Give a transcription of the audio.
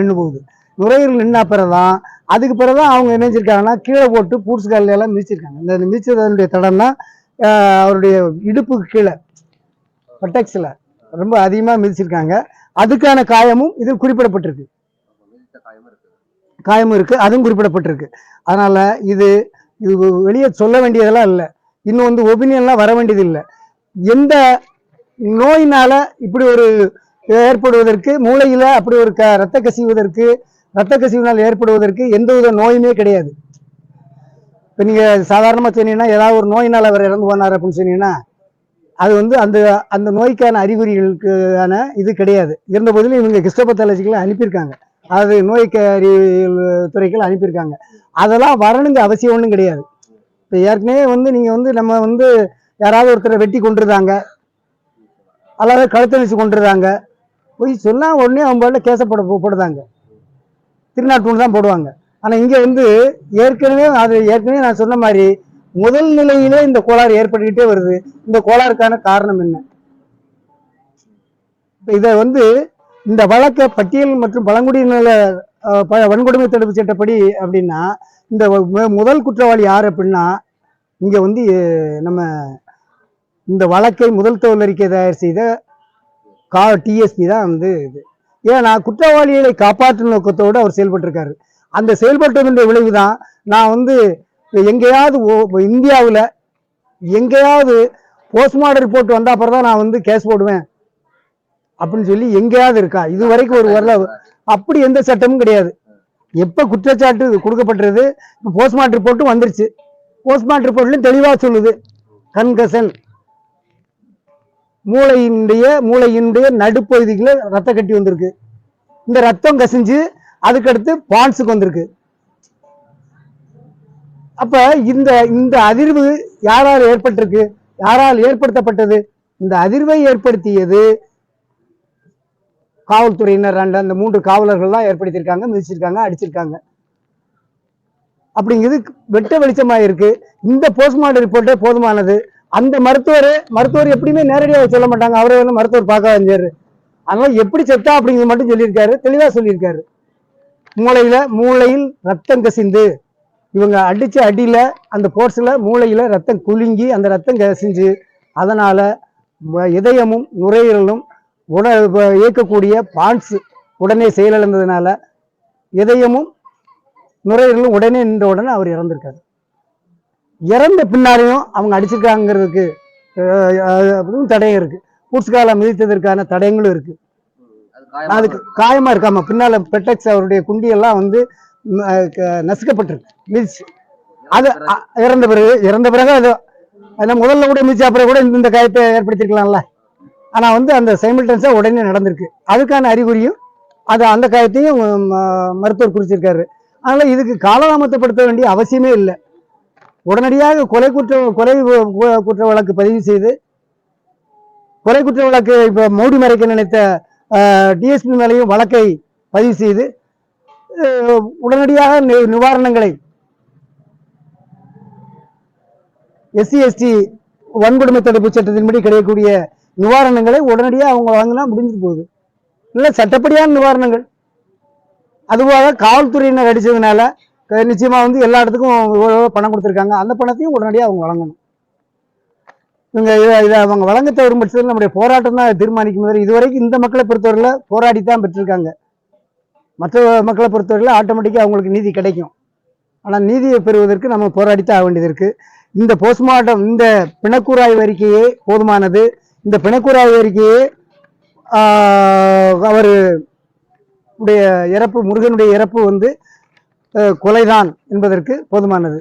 நின்று போகுது நுரையீரல் நின்னா பிறகுதான் அதுக்கு பிறகுதான் அவங்க நினைச்சிருக்காங்கன்னா கீழே போட்டு பூட்ஸ் எல்லாம் மிதிச்சிருக்காங்க. இந்த மிதிச்சதனுடைய தடம்னா அவருடைய இடுப்புக்கு கீழே பட்டெக்ஸில் ரொம்ப அதிகமாக மிதிச்சிருக்காங்க. அதுக்கான காயமும் இதில் குறிப்பிடப்பட்டிருக்கு. காயமும் இருக்குது அதுவும் குறிப்பிடப்பட்டிருக்கு. அதனால் இது இது வெளியே சொல்ல வேண்டியதெல்லாம் இல்லை. இன்னும் வந்து ஒபினியன்லாம் வர வேண்டியது இல்லை எந்த நோயினால் இப்படி ஒரு ஏற்படுவதற்கு மூளையில் அப்படி ஒரு க ரத்த கசிவதற்கு ரத்த கசிவினால் ஏற்படுவதற்கு எந்த வித நோயுமே கிடையாது. இப்போ நீங்கள் சாதாரணமாக சொன்னீங்கன்னா ஏதாவது ஒரு நோயினால் அவர் இறந்து போனார் அப்படின்னு சொன்னீங்கன்னா அது வந்து அந்த அந்த நோய்க்கான அறிகுறிகளுக்கான இது கிடையாது. இருந்த போதிலும் இவங்க கிறிஸ்டபத்தாலஜிக்கலை அனுப்பியிருக்காங்க. அது நோய்க்கு அறிவியல் துறைகள் அனுப்பியிருக்காங்க. அதெல்லாம் வரணுங்க அவசியம் ஒன்றும் கிடையாது. இப்போ ஏற்கனவே வந்து நீங்கள் வந்து நம்ம வந்து யாராவது ஒருத்தரை வெட்டி கொண்டுருந்தாங்க அல்லது கழுத்தணிச்சு கொண்டுருந்தாங்க போய் சொன்னால் உடனே அவங்க பாட்டில் கேச போட போடுதாங்க. திருநாட்டூர் தான் போடுவாங்க. ஆனால் இங்கே வந்து ஏற்கனவே அது ஏற்கனவே நான் சொன்ன மாதிரி முதல் நிலையிலே இந்த கோளாறு ஏற்பட்டுக்கிட்டே வருது. இந்த கோளாறுக்கான காரணம் என்ன? இதை வந்து இந்த வழக்கை பட்டியல் மற்றும் பழங்குடியினர் ப- வன்கொடுமை தடுப்பு சட்டப்படி அப்படின்னா இந்த முதல் குற்றவாளி யார் அப்படின்னா இங்கே வந்து நம்ம இந்த வழக்கை முதல் தோல் அறிக்கை தயார் செய்த கா டிஎஸ்பி தான் வந்து இது. ஏன்னா குற்றவாளிகளை காப்பாற்றும் நோக்கத்தோடு அவர் செயல்பட்டிருக்காரு. அந்த செயல்பட்டதனுடைய விளைவு தான் நான் வந்து எங்கேயாவது ஓ- எங்கேயாவது போஸ்ட்மார்டம் ரிப்போர்ட் வந்த அப்புறம் தான் நான் வந்து கேஸ் போடுவேன். அப்படின்னு சொல்லி எங்கேயாவது இருக்கா? இது வரைக்கும் ஒரு வரல அப்படி எந்த சட்டமும் கிடையாது. எப்போ குற்றச்சாட்டு கொடுக்கப்பட்டது இப்போ போஸ்ட்மார்டம் ரிப்போர்ட்டும் வந்துருச்சு. போஸ்ட்மார்டம் ரிப்போர்ட்லையும் தெளிவாக சொல்லுது. கன்கசன் மூளையினுடைய மூளையினுடைய நடுப்பகுதிகளில் ரத்த கட்டி வந்திருக்கு. இந்த ரத்தம் கசிஞ்சு அதுக்கடுத்து பான்ஸுக்கு வந்திருக்கு. அப்ப இந்த இந்த அதிர்வு யாரால் ஏற்பட்டிருக்கு? யாரால் ஏற்படுத்தப்பட்டது? இந்த அதிர்வை ஏற்படுத்தியது காவல்துறையினர் அந்த அந்த மூன்று காவலர்கள்லாம் ஏற்படுத்தியிருக்காங்க மிதிச்சிருக்காங்க அடிச்சிருக்காங்க. அப்படிங்கிறது வெட்ட வெளிச்சமாக இருக்கு இந்த போஸ்ட்மார்ட்டம் ரிப்போர்ட்டே போதுமானது. அந்த மருத்துவர் மருத்துவர் எப்படியுமே நேரடியாக சொல்ல மாட்டாங்க. அவரை வந்து மருத்துவர் பார்க்க வந்தாரு அதனால எப்படி செத்தா அப்படிங்கிறது மட்டும் சொல்லியிருக்காரு. தெளிவா சொல்லியிருக்காரு. மூளையில மூளையில் ரத்தம் கசிந்து இவங்க அடிச்ச அடியில அந்த போர்ஸ்ல மூளையில ரத்தம் குலுங்கி அந்த ரத்தம் கசிஞ்சு அதனால இதயமும் நுரையீரலும் உட இயக்கக்கூடிய பான்ஸ் உடனே செயலிழந்ததுனால இதயமும் நுரையீரலும் உடனே நின்ற உடனே அவர் இறந்திருக்காரு. இறந்த பின்னாலையும் அவங்க அடிச்சிருக்காங்கிறதுக்கு தடயம் இருக்கு. பூட்ஸ்கால மிதித்ததற்கான தடயங்களும் இருக்கு. அதுக்கு காயமா இருக்காம பின்னால பெட்டெக்ஸ் அவருடைய குண்டியெல்லாம் வந்து நசுக்கப்பட்டிருக்கு. மிதிச்சு. அது இறந்த பிறகு? இறந்த பிறகு அது அது முதல்ல கூட மிதிச்ச அப்புறம் கூட இந்த- காயத்தை ஏற்படுத்திருக்கலாம்ல. ஆனா வந்து அந்த சைமில்டன்ஸா உடனே நடந்திருக்கு. அதுக்கான அறிகுறியும் அது அந்த காயத்தையும் மருத்துவர் குறிச்சிருக்காரு. அதனால இதுக்கு காலதாமதப்படுத்த வேண்டிய அவசியமே இல்லை. உடனடியாக கொலை குற்ற கொலை குற்ற வழக்கு பதிவு செய்து கொலை குற்ற வழக்கு இப்போ மூடி மறைக்க நினைத்த டிஎஸ்பி மேலையும் வழக்கை பதிவு செய்து உடனடியாக நி- நிவாரணங்களை எஸ்சி எஸ்டி வன்கொடுமை தடுப்பு சட்டத்தின்படி கிடைக்கக்கூடிய நிவாரணங்களை உடனடியாக அவங்க வாங்கினா முடிஞ்சு போகுது. இல்லை சட்டப்படியான நிவாரணங்கள். அதுபோக காவல்துறையினர் அடித்ததுனால நிச்சயமாக வந்து எல்லா இடத்துக்கும் இவ்வளோ பணம் கொடுத்துருக்காங்க. அந்த பணத்தையும் உடனடியாக அவங்க வழங்கணும். இவங்க இதை இதை அவங்க வழங்க தவறும் பட்சத்தில் நம்முடைய போராட்டம் தான் தீர்மானிக்கும். போது இதுவரைக்கும் இந்த மக்களை பொறுத்தவரையில் போராடி தான் பெற்றிருக்காங்க. மற்ற மக்களை பொறுத்தவரையில் ஆட்டோமேட்டிக்காக அவங்களுக்கு நீதி கிடைக்கும். ஆனால் நீதியை பெறுவதற்கு நம்ம போராடித்தான் ஆக வேண்டியது இருக்குது இந்த போஸ்ட்மார்ட்டம் இந்த பிணக்கூறாய்வு அறிக்கையே போதுமானது. இந்த பிணக்கூறாய்வு அறிக்கையே அவர் உடைய இறப்பு முருகனுடைய இறப்பு வந்து கொலைதான் என்பதற்கு போதுமானது.